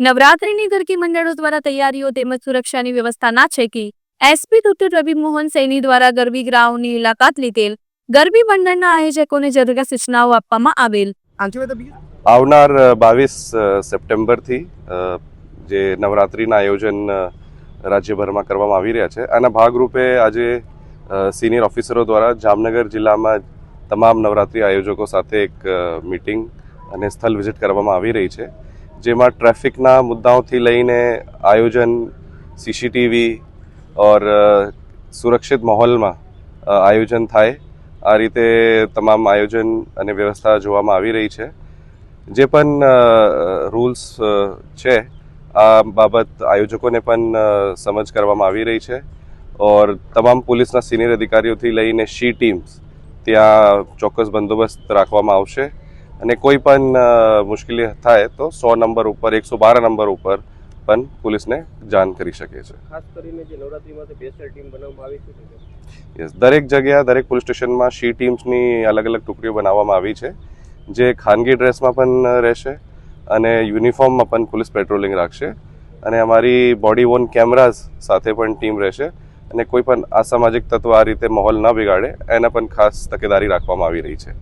નવરાત્રિની ધરકી મંડળો દ્વારા તૈયારીઓ તેમજ સુરક્ષાની વ્યવસ્થાના છે કે એસપી ડોક્ટર રવિ મોહન સૈની દ્વારા ગરબી ગ્રાઉન્ડની મુલાકાત લીધેલ. ગરબી મંડળના આયોજકોને જરૂરી સૂચનાઓ આપવામાં આવેલ. આવનાર બાવીસ સપ્ટેમ્બરથી જે નવરાત્રિના આયોજન રાજ્યભરમાં કરવામાં આવી રહ્યા છે. આના ભાગરૂપે આજે સિનિયર ઓફિસરો દ્વારા જામનગર જિલ્લામાં તમામ નવરાત્રિ આયોજકો સાથે એક મિટિંગ અને સ્થળ વિઝિટ કરવામાં આવી રહી છે. જેમાં ટ્રાફિકના મુદ્દાઓથી લઈને આયોજન સીસીટીવી ઓર સુરક્ષિત માહોલમાં આયોજન થાય. આ રીતે તમામ આયોજન અને વ્યવસ્થા જોવામાં આવી રહી છે. જે પણ રૂલ્સ છે, આ બાબત આયોજકોને પણ સમજ કરવામાં આવી રહી છે. ઓર તમામ પોલીસના સિનિયર અધિકારીઓથી લઈને શી ટીમ્સ ત્યાં ચોક્કસ બંદોબસ્ત રાખવામાં આવશે. અને કોઈ પણ મુશ્કેલી થાય તો સો નંબર ઉપર એકસો બાર નંબર ઉપર પણ પોલીસને જાણ કરી શકે છે. ખાસ કરીને જે નવરાત્રીમાં સ્પેશિયલ ટીમ બનાવવામાં આવી છે યસ દરેક જગ્યા દરેક પોલીસ સ્ટેશનમાં શી ટીમ્સની અલગ અલગ ટુકડીઓ બનાવવામાં આવી છે. જે ખાનગી ડ્રેસમાં પણ રહેશે અને યુનિફોર્મમાં પણ પોલીસ પેટ્રોલિંગ રાખશે અને અમારી બોડી વોન કેમેરાઝ સાથે પણ ટીમ રહેશે અને કોઈ પણ અસામાજિક તત્વ આ રીતે માહોલ ન બિગાડે એના પણ ખાસ તકેદારી રાખવામાં આવી રહી છે.